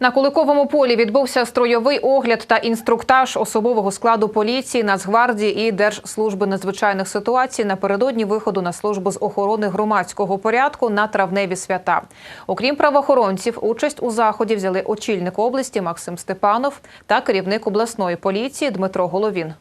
На Куликовому полі відбувся строєвий огляд та інструктаж особового складу поліції, Нацгвардії і Держслужби надзвичайних ситуацій напередодні виходу на службу з охорони громадського порядку на травневі свята. Окрім правоохоронців, участь у заході взяли очільник області Максим Степанов та керівник обласної поліції Дмитро Головін.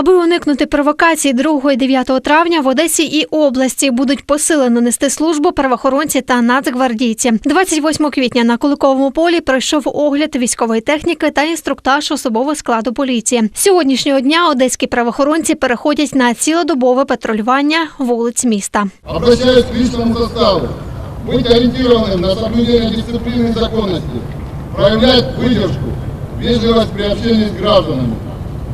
Аби уникнути провокацій 2 і 9 травня в Одесі і області будуть посилено нести службу правоохоронці та нацгвардійці. 28 квітня на Куликовому полі пройшов огляд військової техніки та інструктаж особового складу поліції. З Сьогоднішнього дня одеські правоохоронці переходять на цілодобове патрулювання вулиць міста. Обращаюсь к личному составу. Быть ориентированным на соблюдение дисциплины и законности. Проявлять выдержку, вежливость при общении с гражданами.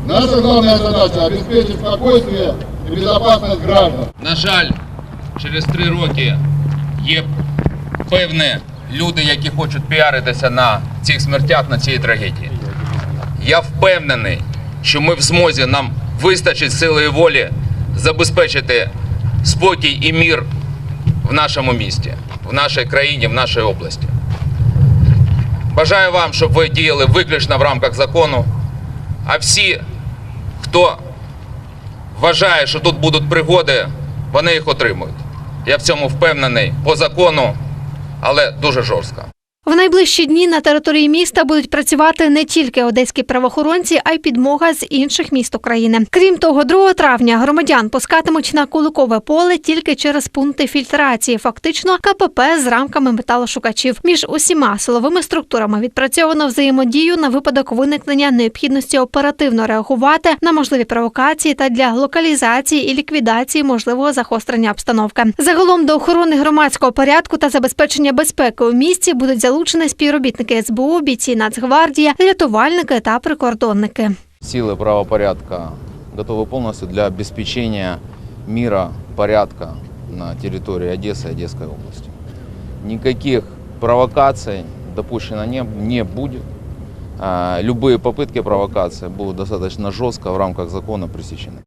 Наша главная задача – обеспечить спокойствие и безопасность граждан. На жаль, через три роки є певні люди, які хочуть піаритися на цих смертях, на цій трагедії. Я впевнений, що ми в змозі нам вистачить сили і волі забезпечити спокій і мір в нашому місті, в нашій країні, в нашій області. Бажаю вам, щоб ви діяли виключно в рамках закону, а всі, хто вважає, що тут будуть пригоди, вони їх отримують. Я в цьому впевнений по закону, але дуже жорстко. В найближчі дні на території міста будуть працювати не тільки одеські правоохоронці, а й підмога з інших міст України. Крім того, 2 травня громадян пускатимуть на Куликове поле тільки через пункти фільтрації. Фактично КПП з рамками металошукачів. Між усіма силовими структурами відпрацьовано взаємодію на випадок виникнення необхідності оперативно реагувати на можливі провокації та для локалізації і ліквідації можливого загострення обстановки. Загалом до охорони громадського порядку та забезпечення безпеки у місті будуть залучені співробітники СБУ, бійці Нацгвардії, рятувальники та прикордонники. Силы правопорядка готовы полностью для обеспечения мира, порядка на территории Одессы и Одесской области. Никаких провокаций допущено не, не будет. А, Любые попытки провокации будут достаточно жестко в рамках закона пресечены.